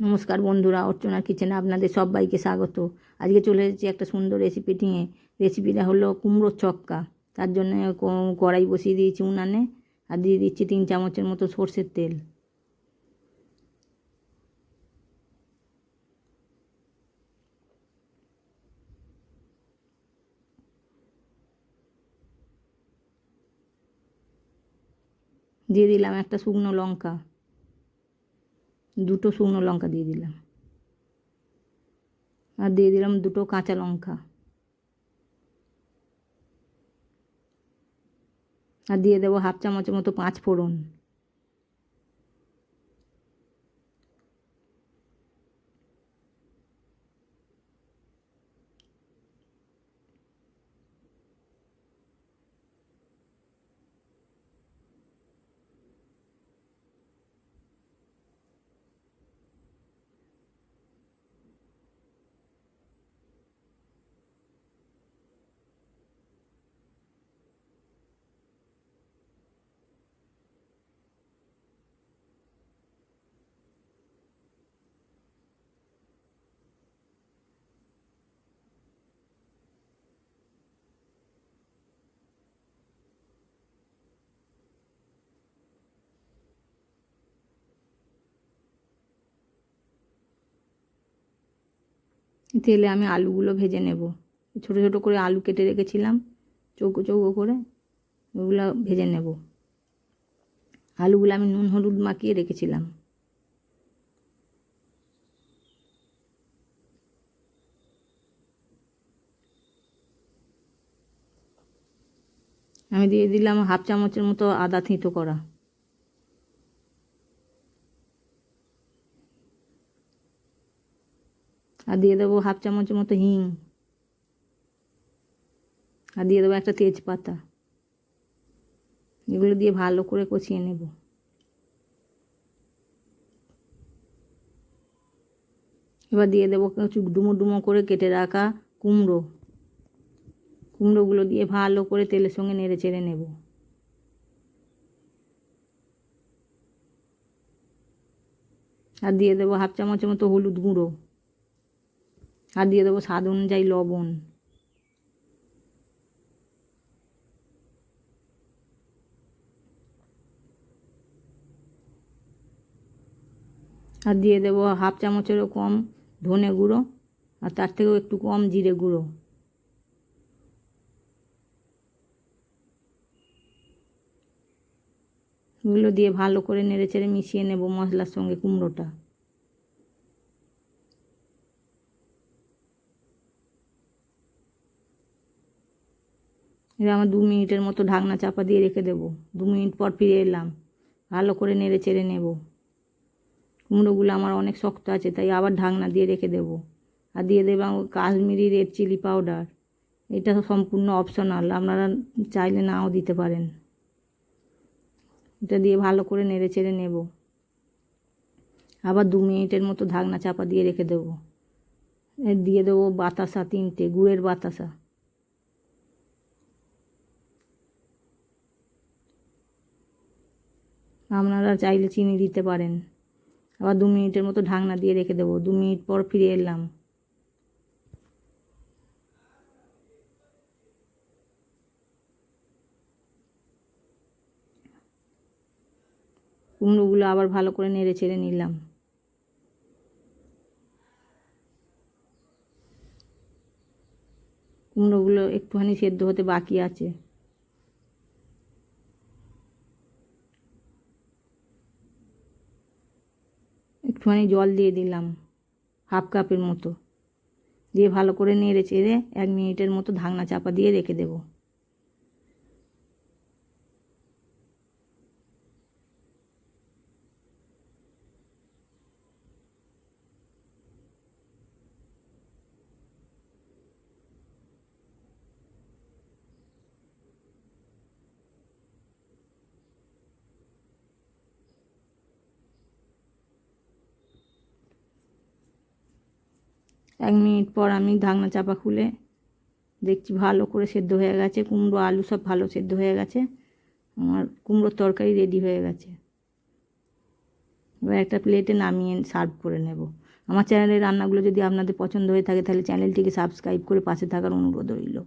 নমস্কার বন্ধুরা অর্চনা কিচেনে আপনাদের সবাইকে স্বাগত। আজকে চলে এসেছি একটা সুন্দর রেসিপি নিয়ে। রেসিপিটা হলো কুমড়োর চক্কা তার জন্য কড়াই বসিয়ে দিয়েছি উনানে। আর দিয়ে দিচ্ছি তিন চামচের মতো সর্ষের তেল। দিয়ে দিলাম একটা শুকনো লঙ্কা। দুটো শুকনো লঙ্কা দিয়ে দিলাম। আর দিয়ে দিলাম দুটো কাঁচা লঙ্কা। আর দিয়ে দেবো হাফ চামচের মতো পাঁচ ফোড়ন। তেলে আমি আলুগুলো ভেজে নেব। ছোটো ছোটো করে আলু কেটে রেখেছিলাম, চৌকো চৌকো করে। ওগুলো ভেজে নেব। আলুগুলো আমি নুন, হলুদ মাখিয়ে রেখেছিলাম। আমি দিয়ে দিলাম হাফ চামচের মতো আদা থিঁতো করা। আর দিয়ে দেবো হাফ চামচের মতো হিং। আর দিয়ে দেবো একটা তেজপাতা। এগুলো দিয়ে ভালো করে কষিয়ে নেব। এবার দিয়ে দেবো কিছু ডুমো ডুমো করে কেটে রাখা কুমড়ো। কুমড়োগুলো দিয়ে ভালো করে তেলের সঙ্গে নেড়ে চেড়ে নেব। আর দিয়ে দেবো হাফ চামচের মতো হলুদ গুঁড়ো। আর দিয়ে দেবো স্বাদ অনুযায়ী লবণ। আর দিয়ে দেবো হাফ চামচেরও কম ধনে গুঁড়ো, আর তার থেকেও একটু কম জিরে গুঁড়ো। এগুলো দিয়ে ভালো করে নেড়ে চেড়ে মিশিয়ে নেব মশলার সঙ্গে কুমড়োটা। এবার আমার দু মিনিটের মতো ঢাকনা চাপা দিয়ে রেখে দেবো। দু মিনিট পর ফিরে এলাম। ভালো করে নেড়ে চেড়ে নেব। কুমড়োগুলো আমার অনেক শক্ত আছে, তাই আবার ঢাকনা দিয়ে রেখে দেবো। আর দিয়ে দেবো কাশ্মীরি রেড চিলি পাউডার এটা সম্পূর্ণ অপশনাল আপনারা চাইলে নাও দিতে পারেন। এটা দিয়ে ভালো করে নেড়ে চেড়ে নেব। আবার দু মিনিটের মতো ঢাকনা চাপা দিয়ে রেখে দেবো। দিয়ে দেবো বাতাসা তিনটে, গুড়ের বাতাসা। আপনারা চাইলে চিনি দিতে পারেন। আবার দু মিনিটের মতো ঢাকনা দিয়ে রেখে দেবো। দু মিনিট পর ফিরে এলাম। কুমড়োগুলো আবার ভালো করে নেড়ে ছেড়ে নিলাম। কুমড়োগুলো একটুখানি সেদ্ধ হতে বাকি আছে। একটুখানি জল দিয়ে দিলাম, হাফ কাপের মতো। দিয়ে ভালো করে নেড়ে চেড়ে এক মিনিটের মতো ঢাকনা চাপা দিয়ে রেখে দেবো। এক মিনিট পর আমি ঢাকনা চাপা খুলে দেখছি ভালো করে সেদ্ধ হয়ে গেছে, কুমড়ো, আলু সব ভালো সেদ্ধ হয়ে গেছে, আমার কুমড়োর তরকারি রেডি হয়ে গেছে। এবার একটা প্লেটে নামিয়ে সার্ভ করে নেব। আমার চ্যানেলের রান্নাগুলো যদি আপনাদের পছন্দ হয়ে থাকে তাহলে চ্যানেলটিকে সাবস্ক্রাইব করে পাশে থাকার অনুরোধ রইল।